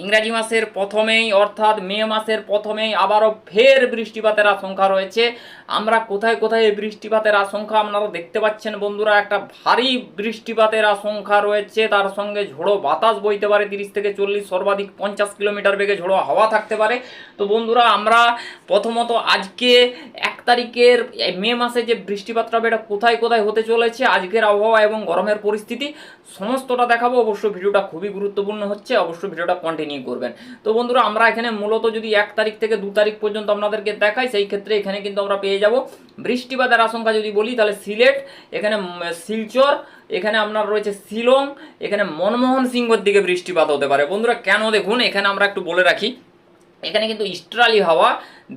ইংরাজি মাসের প্রথমেই, অর্থাৎ মে মাসের প্রথমেই আবারও ফের বৃষ্টিপাতের আশঙ্কা রয়েছে। আমরা কোথায় কোথায় এই বৃষ্টিপাতের আশঙ্কা আপনারা দেখতে পাচ্ছেন বন্ধুরা, একটা ভারী বৃষ্টিপাতের আশঙ্কা রয়েছে। তার সঙ্গে ঝোড়ো বাতাস বইতে পারে, তিরিশ থেকে চল্লিশ, সর্বাধিক পঞ্চাশ কিলোমিটার বেগে ঝোড়ো হাওয়া থাকতে পারে। তো বন্ধুরা, আমরা প্রথমত আজকে এক তারিখের মে মাসে যে বৃষ্টিপাতটা হবে, এটা কোথায় কোথায় হতে চলেছে, আজকের আবহাওয়া এবং গরমের পরিস্থিতি, সমস্তটা দেখাবো। অবশ্য ভিডিওটা খুবই গুরুত্বপূর্ণ হচ্ছে, অবশ্য ভিডিওটা কন্টিনিউ করবেন। তো বন্ধুরা, আমরা এখানে মূলত যদি এক তারিখ থেকে দু তারিখ পর্যন্ত আপনাদেরকে দেখাই, সেই ক্ষেত্রে এখানে কিন্তু আমরা পেয়ে যাব। বৃষ্টিপাতের আশঙ্কা যদি বলি, তাহলে সিলেট, এখানে শিলচর, এখানে আপনার রয়েছে শিলং, এখানে মনমোহন সিংহর দিকে বৃষ্টিপাত হতে পারে। বন্ধুরা, কেন দেখুন, এখানে আমরা একটু বলে রাখি এখানে কিন্তু ইস্ট্রালি হাওয়া।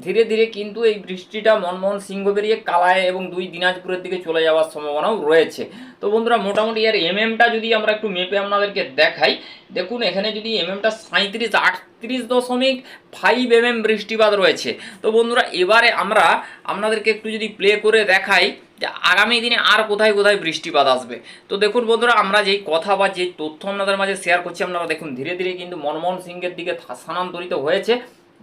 ধীরে ধীরে কিন্তু এই বৃষ্টিটা মনমোহন সিংহ বেরিয়ে কালায় এবং দুই দিনাজপুরের দিকে চলে যাওয়ার সম্ভাবনাও রয়েছে। তো বন্ধুরা, মোটামুটি এর এমএমটা যদি আমরা একটু মেপে আপনাদেরকে দেখাই, দেখুন এখানে যদি এমএমটা সাঁত্রিশ আটত্রিশ দশমিক ফাইভ এমএম বৃষ্টিপাত রয়েছে। তো বন্ধুরা, এবারে আমরা আপনাদেরকে একটু যদি প্লে করে দেখাই আগামী দিনে আর কোথায় কোথায় বৃষ্টিপাত আসবে? তো দেখুন বন্ধুরা, আমরা যেই কথা বা যেই তথ্য আপনাদের মাঝে শেয়ার করছি, আপনারা দেখুন, ধীরে ধীরে কিন্তু মনমোহন সিংয়ের দিকে স্থানান্তরিত হয়েছে।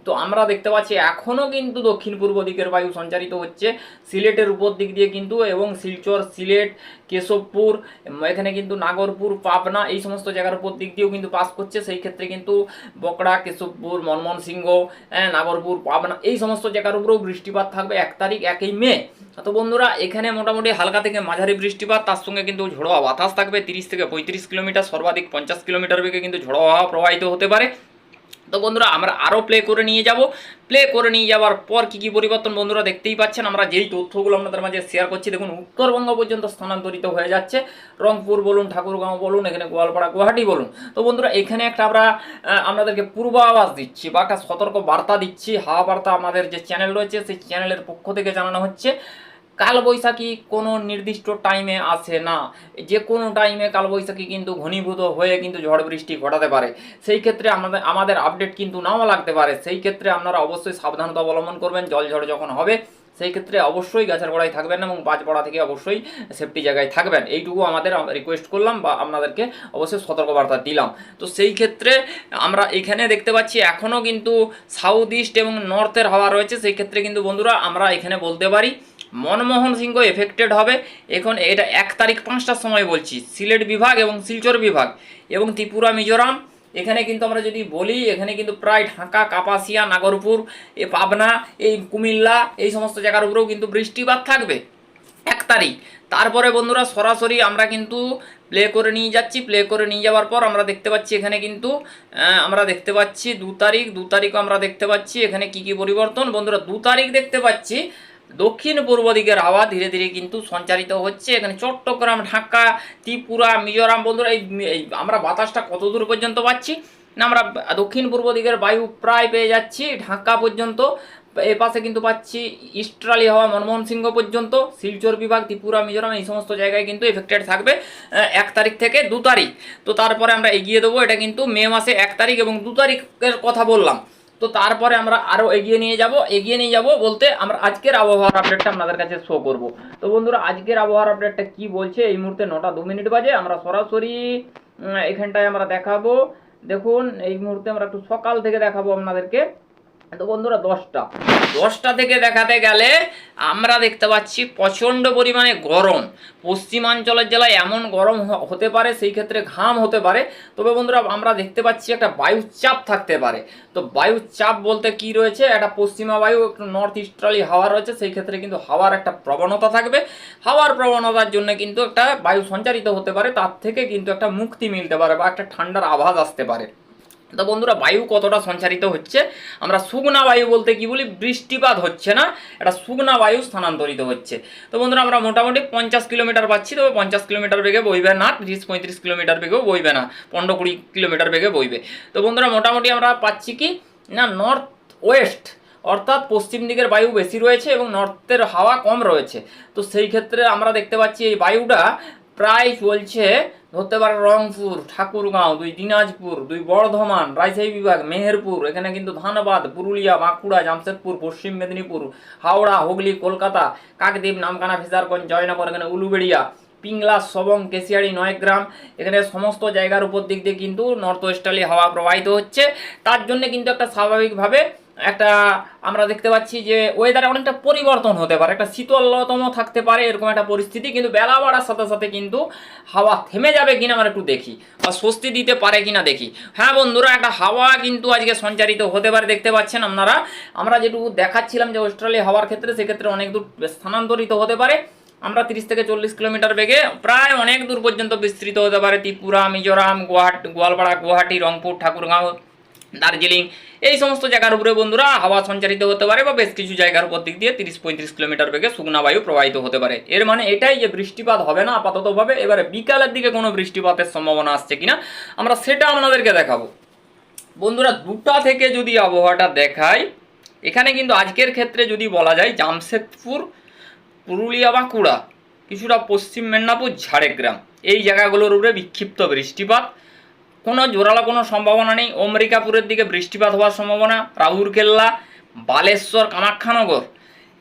তো আমরা দেখতে পাচ্ছি এখনও কিন্তু দক্ষিণ পূর্ব দিকের বায়ু সঞ্চারিত হচ্ছে। সিলেটের উপর দিক দিয়ে কিন্তু এবং শিলচর সিলেট কেশবপুর এখানে কিন্তু নাগরপুর পাবনা এই সমস্ত জায়গার উপর দিক দিয়েও কিন্তু পাস করছে। সেই ক্ষেত্রে কিন্তু বকড়া কেশবপুর মনমোহন সিংহ হ্যাঁ, নাগরপুর পাবনা এই সমস্ত জায়গার উপরেও বৃষ্টিপাত থাকবে এক তারিখ একই মে। তো বন্ধুরা এখানে মোটামুটি হালকা থেকে মাঝারি বৃষ্টিপাত তার সঙ্গে কিন্তু ঝোড়ো বাতাস থাকবে। তিরিশ থেকে পঁয়ত্রিশ কিলোমিটার সর্বাধিক পঞ্চাশ কিলোমিটার বেগে কিন্তু ঝোড়ো হাওয়া প্রবাহিত হতে পারে। তো বন্ধুরা, আমরা আরও প্লে করে নিয়ে যাব। প্লে করে নিয়ে যাওয়ার পর কি কি পরিবর্তন বন্ধুরা দেখতেই পাচ্ছেন? আমরা যেই তথ্যগুলো আপনাদের মাঝে শেয়ার করছি, দেখুন, উত্তরবঙ্গ পর্যন্ত স্থানান্তরিত হয়ে যাচ্ছে। রংপুর বলুন, ঠাকুরগাঁও বলুন, এখানে গোয়ালপাড়া, গুয়াহাটি বলুন। তো বন্ধুরা, এখানে একটা আমরা আপনাদেরকে পূর্বাভাস দিচ্ছি বা একটা সতর্ক বার্তা দিচ্ছি। হাওয়া বার্তা আমাদের যে চ্যানেল রয়েছে, সেই চ্যানেলের পক্ষ থেকে জানানো হচ্ছে। কালবৈশাখী কোনো নির্দিষ্ট টাইমে আসে না। যে কোনো টাইমে কালবৈশাখী কিন্তু ঘনীভূত হয়ে কিন্তু ঝড় বৃষ্টি ঘটাতে পারে। সেই ক্ষেত্রে আমাদের আমাদের আপডেট কিন্তু নাও লাগতে পারে। সেই ক্ষেত্রে আপনারা অবশ্যই সাবধানতা অবলম্বন করবেন, জল ঝড় যখন হবে, সেই ক্ষেত্রে অবশ্যই গাছের গোড়ায় থাকবেন এবং বাজ পড়া থেকে অবশ্যই সেফটি জায়গায় থাকবেন। এইটুকু আমাদের রিকোয়েস্ট করলাম বা আপনাদেরকে অবশ্যই সতর্কবার্তা দিলাম। তো সেই ক্ষেত্রে আমরা এখানে দেখতে পাচ্ছি এখনও কিন্তু সাউথ ইস্ট এবং নর্থের হাওয়া রয়েছে। সেই ক্ষেত্রে কিন্তু বন্ধুরা, আমরা এখানে বলতে পারি মনমোহন সিংহ এফেক্টেড হবে। এখন এটা এক তারিখ পাঁচটার সময় বলছি। সিলেট বিভাগ এবং শিলচর বিভাগ এবং ত্রিপুরা, মিজোরাম। এখানে কিন্তু আমরা যদি বলি, এখানে কিন্তু প্রায় ঢাকা, কাপাসিয়া, নাগরপুর, এ পাবনা, এই কুমিল্লা, এই সমস্ত জায়গার উপরেও কিন্তু বৃষ্টিপাত থাকবে। এক তারিখ। তারপরে বন্ধুরা সরাসরি আমরা কিন্তু প্লে করে নিয়ে যাচ্ছি। প্লে করে নিয়ে যাওয়ার পর আমরা দেখতে পাচ্ছি এখানে কিন্তু আমরা দেখতে পাচ্ছি দু তারিখ। দু তারিখও আমরা দেখতে পাচ্ছি এখানে কি কি পরিবর্তন। বন্ধুরা দু তারিখ দেখতে পাচ্ছি দক্ষিণ পূর্ব দিকের হাওয়া ধীরে ধীরে কিন্তু সঞ্চারিত হচ্ছে। এখানে চট্টগ্রাম, ঢাকা, ত্রিপুরা, মিজোরাম, বন্ধুরা, এই আমরা বাতাসটা কত দূর পর্যন্ত পাচ্ছি? না, আমরা দক্ষিণ পূর্ব দিকের বায়ু প্রায় পেয়ে যাচ্ছি। ঢাকা পর্যন্ত এ পাশে কিন্তু পাচ্ছি ইস্ট্রালি হাওয়া মনমোহন সিংহ পর্যন্ত, শিলচর বিভাগ, ত্রিপুরা, মিজোরাম, এই সমস্ত জায়গায় কিন্তু এফেক্টেড থাকবে এক তারিখ থেকে দু তারিখ। তো তারপরে আমরা এগিয়ে দেবো। এটা কিন্তু মে মাসে এক তারিখ এবং দু তারিখের কথা বললাম। তো তারপরে আমরা আরও এগিয়ে নিয়ে যাব, এগিয়ে নিয়ে যাব বলতে আমরা আজকের আবহাওয়ার আপডেটটা আপনাদের কাছে শো করব। তো বন্ধুরা, আজকের আবহাওয়ার আপডেটটা কি বলছে? এই মুহূর্তে নটা দু মিনিট বাজে, আমরা সরাসরি এখানটায় আমরা দেখাবো। দেখুন, এই মুহূর্তে আমরা একটু সকাল থেকে দেখাবো আপনাদেরকে। তো বন্ধুরা দশটা। দশটা থেকে দেখাতে গেলে আমরা দেখতে পাচ্ছি প্রচণ্ড পরিমাণে গরম। পশ্চিমাঞ্চলের জেলায় এমন গরম হতে পারে, সেই ক্ষেত্রে ঘাম হতে পারে। তবে বন্ধুরা, আমরা দেখতে পাচ্ছি একটা বায়ুর চাপ থাকতে পারে। তো বায়ুর চাপ বলতে কি রয়েছে? একটা পশ্চিমা বায়ু, একটু নর্থ ইস্টার্লি হাওয়া রয়েছে, সেই ক্ষেত্রে কিন্তু হাওয়ার একটা প্রবণতা থাকবে। হাওয়ার প্রবণতার জন্য কিন্তু একটা বায়ু সঞ্চারিত হতে পারে, তার থেকে কিন্তু একটা মুক্তি মিলতে পারে বা একটা ঠান্ডার আভাস আসতে পারে। তো বন্ধুরা বায়ু কতটা সঞ্চারিত হচ্ছে? আমরা শুকনা বায়ু বলতে কি বলি? বৃষ্টিপাত হচ্ছে না, এটা শুকনা বায়ু স্থানান্তরিত হচ্ছে। তো বন্ধুরা আমরা মোটামুটি পঞ্চাশ কিলোমিটার পাচ্ছি, তবে পঞ্চাশ কিলোমিটার বেগে বইবে না, তিরিশ পঁয়ত্রিশ কিলোমিটার বেগেও বইবে না, পনেরো কুড়ি কিলোমিটার বেগে বইবে। তো বন্ধুরা মোটামুটি আমরা পাচ্ছি কি? না নর্থ ওয়েস্ট অর্থাৎ পশ্চিম দিকের বায়ু বেশি রয়েছে এবং নর্থের হাওয়া কম রয়েছে। তো সেই ক্ষেত্রে আমরা দেখতে পাচ্ছি এই বায়ুটা প্রায় চলছে, ধরতে পারে রংপুর, ঠাকুরগাঁও, দুই দিনাজপুর, দুই বর্ধমান, রাজশাহী বিভাগ, মেহেরপুর, এখানে কিন্তু ধানবাদ, পুরুলিয়া, বাঁকুড়া, জামশেদপুর, পশ্চিম মেদিনীপুর, হাওড়া, হুগলি, কলকাতা, কাকদ্বীপ নামকানা ফিসারগঞ্জ, জয়নগর, এখানে উলুবেড়িয়া, পিংলা, সবং কেশিয়াড়ি নয়গ্রাম, এখানে সমস্ত জায়গার উপর দিক দিয়ে কিন্তু নর্থ ওয়েস্টার্লি হাওয়া প্রবাহিত হচ্ছে। তার জন্য কিন্তু একটা স্বাভাবিকভাবে একটা আমরা দেখতে পাচ্ছি যে ওয়েদারে অনেকটা পরিবর্তন হতে পারে। একটা শীতলতম থাকতে পারে এরকম একটা পরিস্থিতি, কিন্তু বেলা বাড়ার সাথে সাথে কিন্তু হাওয়া থেমে যাবে কিনা আমরা একটু দেখি বা স্বস্তি দিতে পারে কিনা দেখি। হ্যাঁ বন্ধুরা, একটা হাওয়া কিন্তু আজকে সঞ্চারিত হতে পারে, দেখতে পাচ্ছেন আপনারা। আমরা যেটুকু দেখাচ্ছিলাম যে অস্ট্রেলিয়া হাওয়ার ক্ষেত্রে, সেক্ষেত্রে অনেক দূর স্থানান্তরিত হতে পারে। আমরা তিরিশ থেকে চল্লিশ কিলোমিটার বেগে প্রায় অনেক দূর পর্যন্ত বিস্তৃত হতে পারে। ত্রিপুরা, মিজোরাম, গুয়াহাটি, গোয়ালপাড়া, গুয়াহাটি, রংপুর, ঠাকুরগাঁও দার্জিলিং, এই সমস্ত জায়গার উপরে বন্ধুরা হাওয়া সঞ্চারিত হতে পারে বা বেশ কিছু জায়গার উপর দিক দিয়ে তিরিশ পঁয়ত্রিশ কিলোমিটার বেগে শুকনা বায়ু প্রবাহিত হতে পারে। এর মানে এটাই যে বৃষ্টিপাত হবে না আপাততভাবে, এবারে বিকালের দিকে কোনো বৃষ্টিপাতের সম্ভাবনা আসছে কিনা, আমরা সেটা আপনাদেরকে দেখাবো। বন্ধুরা, দুটা থেকে যদি আবহাওয়াটা দেখাই, এখানে কিন্তু আজকের ক্ষেত্রে যদি বলা যায় জামশেদপুর, পুরুলিয়া বাঁকুড়া কিছুটা পশ্চিম মেদিনীপুর, ঝাড়গ্রাম, এই জায়গাগুলোর উপরে বিক্ষিপ্ত বৃষ্টিপাত। কোনো জোরালো কোনো সম্ভাবনা নেই। অমরিকাপুরের দিকে বৃষ্টিপাত হওয়ার সম্ভাবনা রাউরকেল্লা বালেশ্বর, কামাখ্যানগর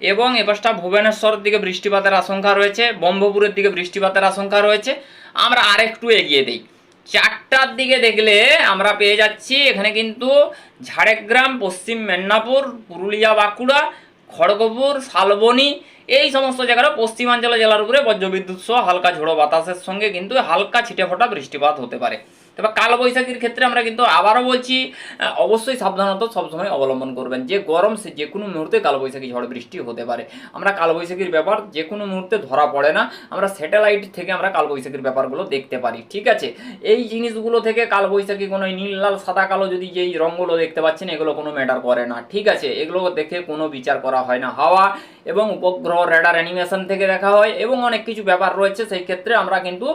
এবং এপাশটা ভুবনেশ্বরের দিকে বৃষ্টিপাতের আশঙ্কা রয়েছে, ব্রহ্মপুরের দিকে বৃষ্টিপাতের আশঙ্কা রয়েছে। আমরা আরেকটু এগিয়ে দিই। চারটার দিকে দেখলে আমরা পেয়ে যাচ্ছি এখানে কিন্তু ঝাড়গ্রাম, পশ্চিম মেদিনীপুর, পুরুলিয়া, বাঁকুড়া, খড়গপুর, শালবনী এই সমস্ত জায়গার পশ্চিমাঞ্চল জেলার উপরে বজ্রবিদ্যুৎ সহ হালকা ঝোড়ো বাতাসের সঙ্গে কিন্তু হালকা ছিটে ফোটা বৃষ্টিপাত হতে পারে। তবে কালবৈশাখীর ক্ষেত্রে আমরা কিন্তু আবারও বলছি অবশ্যই সাবধানতা সবসময় অবলম্বন করবেন। যে গরম, সে যে কোনো মুহূর্তে কালবৈশাখী ঝড় বৃষ্টি হতে পারে। আমরা কালবৈশাখীর ব্যাপার যে কোনো মুহূর্তে ধরা পড়ে না। আমরা স্যাটেলাইট থেকে আমরা কালবৈশাখীর ব্যাপারগুলো দেখতে পারি, ঠিক আছে? এই জিনিসগুলো থেকে কালবৈশাখী কোনো নীল, লাল, সাদা, কালো যদি যেই রঙগুলো দেখতে পাচ্ছেন, এগুলো কোনো ম্যাটার করে না, ঠিক আছে? এগুলো দেখে কোনো বিচার করা হয় না। হাওয়া এবং উপগ্রহ রেডার অ্যানিমেশন থেকে দেখা হয় এবং অনেক কিছু ব্যাপার রয়েছে। সেই ক্ষেত্রে আমরা কিন্তু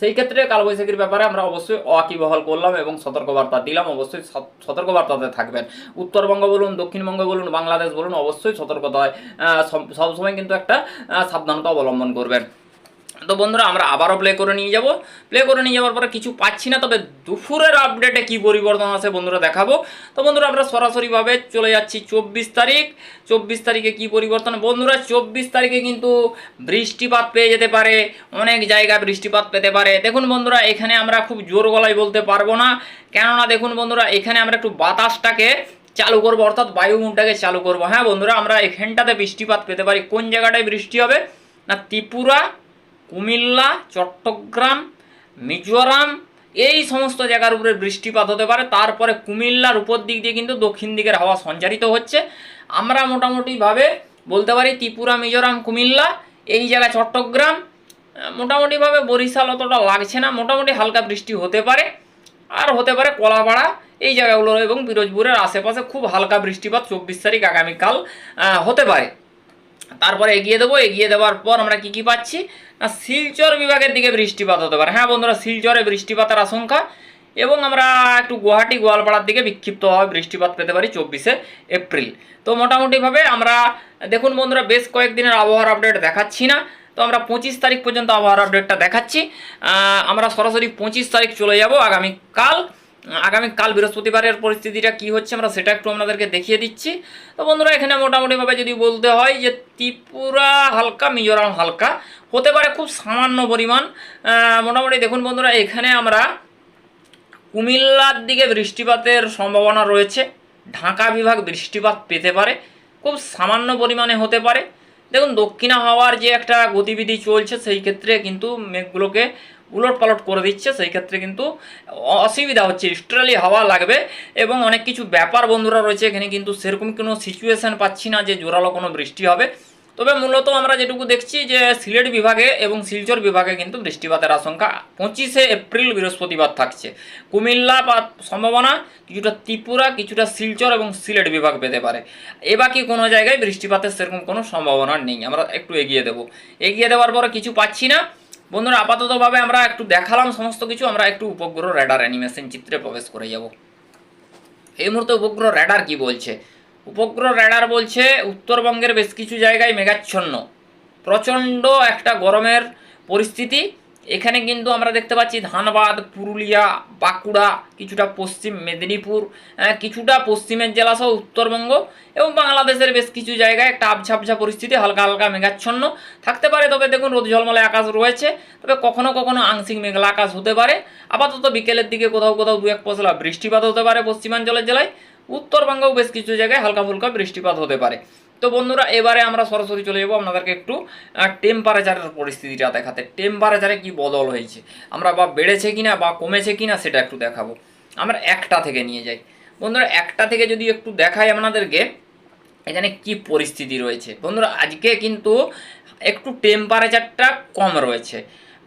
সেই ক্ষেত্রে কালবৈশাখীর ব্যাপারে আমরা অবশ্যই অকিবহল করলাম এবং সতর্কবার্তা দিলাম। অবশ্যই সত- সতর্কবার্তাতে থাকবেন। উত্তরবঙ্গ বলুন দক্ষিণবঙ্গ বলুন, বাংলাদেশ বলুন, অবশ্যই সতর্কতায় সব- সবসময় কিন্তু একটা সাবধানতা অবলম্বন করবেন। তো বন্ধুরা, আমরা আবারও প্লে করে নিয়ে যাব। প্লে করে নিয়ে যাওয়ার পরে কিছু পাচ্ছি না, তবে দুপুরের আপডেটে কি পরিবর্তন আছে বন্ধুরা দেখাবো। তো বন্ধুরা, আমরা সরাসরিভাবে চলে যাচ্ছি চব্বিশ তারিখ। চব্বিশ তারিখে কি পরিবর্তন? বন্ধুরা, চব্বিশ তারিখে কিন্তু বৃষ্টিপাত পেয়ে যেতে পারে, অনেক জায়গায় বৃষ্টিপাত পেতে পারে। দেখুন বন্ধুরা, এখানে আমরা খুব জোর গলায় বলতে পারব না। কেননা দেখুন বন্ধুরা, এখানে আমরা একটু বাতাসটাকে চালু করব, অর্থাৎ বায়ুমুখটাকে চালু করব। হ্যাঁ বন্ধুরা, আমরা এখানটাতে বৃষ্টিপাত পেতে পারি। কোন জায়গাটায় বৃষ্টি হবে? না ত্রিপুরা কুমিল্লা, চট্টগ্রাম, মিজোরাম, এই সমস্ত জায়গার উপরে বৃষ্টিপাত হতে পারে। তারপরে কুমিল্লার উপর দিক দিয়ে কিন্তু দক্ষিণ দিকের হাওয়া সঞ্চারিত হচ্ছে। আমরা মোটামুটিভাবে বলতে পারি ত্রিপুরা, মিজোরাম, কুমিল্লা, এই জায়গা চট্টগ্রাম, মোটামুটিভাবে বরিশাল অতটা লাগছে না। মোটামুটি হালকা বৃষ্টি হতে পারে। আর হতে পারে কলাপাড়া, এই জায়গাগুলো এবং পিরোজপুরের আশেপাশে খুব হালকা বৃষ্টিপাত চব্বিশ তারিখ আগামীকাল হতে পারে। তারপরে এগিয়ে দেবো, এগিয়ে দেওয়ার পর আমরা কি কি পাচ্ছি? না, শিলচর বিভাগের দিকে বৃষ্টিপাত হতে পারে। হ্যাঁ বন্ধুরা, শিলচরে বৃষ্টিপাতের আশঙ্কা। এবং আমরা একটু গুয়াহাটি, গোয়ালপাড়ার দিকে বিক্ষিপ্তভাবে বৃষ্টিপাত পেতে পারি চব্বিশে এপ্রিল। তো মোটামুটিভাবে আমরা, দেখুন বন্ধুরা, বেশ কয়েকদিনের আবহাওয়ার আপডেট দেখাচ্ছি না। তো আমরা পঁচিশ তারিখ পর্যন্ত আবহাওয়ার আপডেটটা দেখাচ্ছি। আমরা সরাসরি পঁচিশ তারিখ চলে যাব আগামীকাল। আগামীকাল বৃহস্পতিবারের পরিস্থিতিটা কি হচ্ছে আমরা সেটা একটু আপনাদেরকে দেখিয়ে দিচ্ছি। তো বন্ধুরা, এখানে মোটামুটিভাবে যদি বলতে হয় যে ত্রিপুরা হালকা, মিজোরাম হালকা, হতে পারে খুব সামান্য পরিমাণ। মোটামুটি দেখুন বন্ধুরা, এখানে আমরা কুমিল্লার দিকে বৃষ্টিপাতের সম্ভাবনা রয়েছে। ঢাকা বিভাগ বৃষ্টিপাত পেতে পারে, খুব সামান্য পরিমাণে হতে পারে। দেখুন, দক্ষিণা হাওয়ার যে একটা গতিবিধি চলছে, সেই ক্ষেত্রে কিন্তু মেঘগুলোকে উলট পালট করে দিচ্ছে, সেই ক্ষেত্রে কিন্তু অসুবিধা হচ্ছে। ইস্ট্রালি হাওয়া লাগবে এবং অনেক কিছু ব্যাপার বন্ধুরা রয়েছে, এখানে কিন্তু সেরকম কোনো সিচুয়েশন পাচ্ছি না যে জোরালো কোনো বৃষ্টি হবে। তবে মূলত আমরা যেটুকু দেখছি যে সিলেট বিভাগে এবং শিলচর বিভাগে কিন্তু বৃষ্টিপাতের আশঙ্কা। পঁচিশে এপ্রিল বৃহস্পতিবার থাকছে। কুমিল্লা বা সম্ভাবনা কিছুটা ত্রিপুরা, কিছুটা শিলচর এবং সিলেট বিভাগ পেতে পারে। এ বাকি কোনো জায়গায় বৃষ্টিপাতের সেরকম কোনো সম্ভাবনা নেই। আমরা একটু এগিয়ে দেবো। এগিয়ে দেওয়ার পরে কিছু পাচ্ছি না। বন্ধুরা, আপাততভাবে আমরা একটু দেখালাম সমস্ত কিছু, আমরা একটু উপগ্রহ রেডার অ্যানিমেশন চিত্রে প্রবেশ করে যাব। এই মুহূর্তে উপগ্রহ রেডার কি বলছে? উপগ্রহ রেডার বলছে, উত্তরবঙ্গের বেশ কিছু জায়গায় মেঘাচ্ছন্ন। প্রচণ্ড একটা গরমের পরিস্থিতি এখানে কিন্তু আমরা দেখতে পাচ্ছি ধানবাদ, পুরুলিয়া, বাঁকুড়া, কিছুটা পশ্চিম মেদিনীপুর কিছুটা পশ্চিমের জেলা সহ উত্তরবঙ্গ এবং বাংলাদেশের বেশ কিছু জায়গায় একটা আবছা পরিস্থিতি, হালকা হালকা মেঘাচ্ছন্ন থাকতে পারে। তবে দেখুন, রোদ ঝলমলে আকাশ রয়েছে। তবে কখনো কখনো আংশিক মেঘলা আকাশ হতে পারে। আপাতত বিকেলের দিকে কোথাও কোথাও দু এক পশলা বৃষ্টিপাত হতে পারে পশ্চিমাঞ্চলের জেলায়। উত্তরবঙ্গেও বেশ কিছু জায়গায় হালকা ফুলকা বৃষ্টিপাত হতে পারে। তো বন্ধুরা, এবারে আমরা সরাসরি চলে যাব আপনাদেরকে একটু টেম্পারেচারের পরিস্থিতিটা দেখাতে। টেম্পারেচারে কি বদল হয়েছে? আমরা বা বেড়েছে কিনা বা কমেছে কিনা সেটা একটু দেখাবো। আমরা একটা থেকে নিয়ে যাই। বন্ধুরা, একটা থেকে যদি একটু দেখাই আপনাদেরকে, এখানে কি পরিস্থিতি রয়েছে? বন্ধুরা, আজকে কিন্তু একটু টেম্পারেচারটা কম রয়েছে।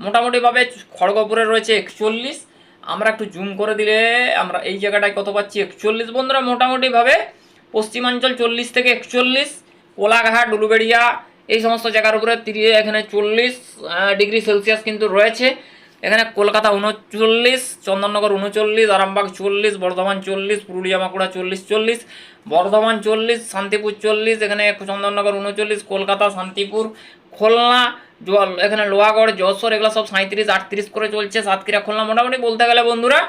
মোটামুটিভাবে খড়গপুরে রয়েছে একচল্লিশ। আমরা একটু জুম করে দিলে আমরা এই জায়গাটায় কত পাচ্ছি? একচল্লিশ। বন্ধুরা, মোটামুটিভাবে পশ্চিমাঞ্চল চল্লিশ থেকে একচল্লিশ। কোলাঘাট উলুবেড়িয়া এই সমস্ত জায়গার উপরে এখানে চল্লিশ ডিগ্রি সেলসিয়াস কিন্তু রয়েছে। এখানে কলকাতা উনচল্লিশ, চন্দননগর উনচল্লিশ, আরামবাগ চল্লিশ, বর্ধমান চল্লিশ, পুরুলিয়া বাঁকুড়া চল্লিশ চল্লিশ, বর্ধমান চল্লিশ, শান্তিপুর চল্লিশ, এখানে চন্দননগর উনচল্লিশ, কলকাতা, শান্তিপুর, খুলনা জল এখানে লোহাগড়, যশোর, এগুলো সব সাঁত্রিশ আটত্রিশ করে চলছে, সাতক্ষীরা, খুলনা মোটামুটি বলতে গেলে বন্ধুরা,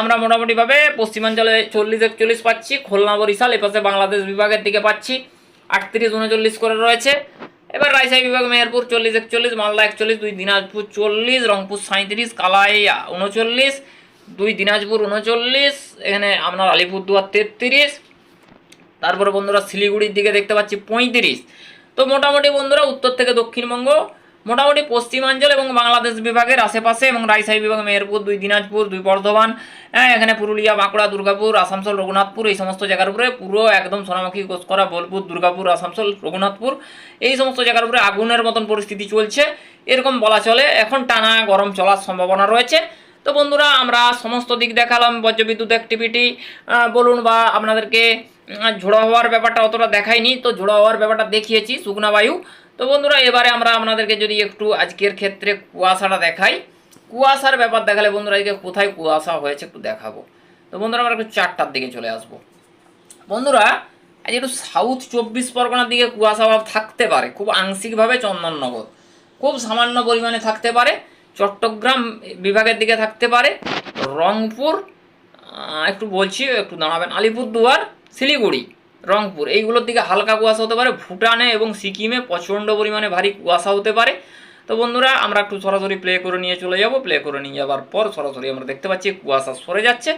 আমরা মোটামুটিভাবে পশ্চিমাঞ্চলে চল্লিশ, একচল্লিশ পাচ্ছি, খুলনা, বরিশাল, এপাশে বাংলাদেশ বিভাগের দিকে পাচ্ছি। আটত্রিশ উনচল্লিশ করে রয়েছে। এবার রাজশাহী বিভাগ মেহেরপুর চল্লিশ, একচল্লিশ, মালদা একচল্লিশ, দুই দিনাজপুর চল্লিশ, রংপুর সাঁত্রিশ কালাইয়া উনচল্লিশ, দুই দিনাজপুর উনচল্লিশ, এখানে আপনার আলিপুরদুয়ার তেত্রিশ, তারপরে বন্ধুরা শিলিগুড়ির দিকে দেখতে পাচ্ছি পঁয়ত্রিশ। তো মোটামুটি বন্ধুরা উত্তর থেকে দক্ষিণবঙ্গ মোটামুটি পশ্চিমাঞ্চল এবং বাংলাদেশ বিভাগের আশেপাশে এবং রাজশাহী বিভাগ, মেহেরপুর, দুই দিনাজপুর, দুই বর্ধমান হ্যাঁ এখানে পুরুলিয়া, বাঁকুড়া, দুর্গাপুর, আসানসোল, রঘুনাথপুর এই সমস্ত জায়গার উপরে পুরো একদম সোনামুখী কোসকরা বোলপুর, দুর্গাপুর, আসানসোল, রঘুনাথপুর এই সমস্ত জায়গার উপরে আগুনের মতন পরিস্থিতি চলছে। এরকম বলা চলে, এখন টানা গরম চলার সম্ভাবনা রয়েছে। তো বন্ধুরা, আমরা সমস্ত দিক দেখালাম, বজ্রবিদ্যুৎ অ্যাক্টিভিটি বলুন বা আপনাদেরকে ঝোড়ো হওয়ার ব্যাপারটা অতটা দেখাইনি, তো ঝোড়ো হওয়ার ব্যাপারটা দেখিয়েছি, শুকনা বায়ু। তো বন্ধুরা, এবারে আমরা আপনাদেরকে যদি একটু আজকের ক্ষেত্রে কুয়াশাটা দেখাই। কুয়াশার ব্যাপার দেখালে বন্ধুরা, আজকে কোথায় কুয়াশা হয়েছে একটু দেখাবো। তো বন্ধুরা, আমরা একটু চারটার দিকে চলে আসব। বন্ধুরা, আজ একটু সাউথ চব্বিশ পরগনার দিকে কুয়াশা ভাব থাকতে পারে। খুব আংশিকভাবে চন্দননগর। খুব সামান্য পরিমাণে থাকতে পারে। চট্টগ্রাম বিভাগের দিকে থাকতে পারে। রংপুর একটু বলছি, একটু দাঁড়াবেন। আলিপুরদুয়ার, শিলিগুড়ি। রংপুর। এইগুলোর দিকে হালকা কুয়াশা হতে পারে, ভুটানে এবং সিকিমে প্রচণ্ড পরিমাণে ভারী কুয়াশা হতে পারে। তো বন্ধুরা, আমরা একটু সরাসরি প্লে করে নিয়ে চলে যাব। প্লে করে নিয়ে যাওয়ার পর সরাসরি আমরা দেখতে পাচ্ছি কুয়াশা সরে যাচ্ছে।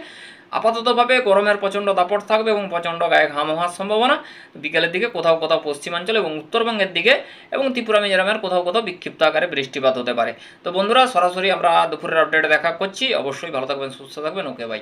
আপাততভাবে গরমের প্রচণ্ড দাপট থাকবে এবং প্রচণ্ড গায়ে ঘাম হওয়ার সম্ভাবনা। বিকেলের দিকে কোথাও কোথাও পশ্চিমাঞ্চল এবং উত্তরবঙ্গের দিকে এবং ত্রিপুরা, মিজোরামের কোথাও কোথাও বিক্ষিপ্ত আকারে বৃষ্টিপাত হতে পারে। তো বন্ধুরা, সরাসরি আমরা দুপুরের আপডেট দেখা করছি। অবশ্যই ভালো থাকবেন, সুস্থ থাকবেন। Okay bye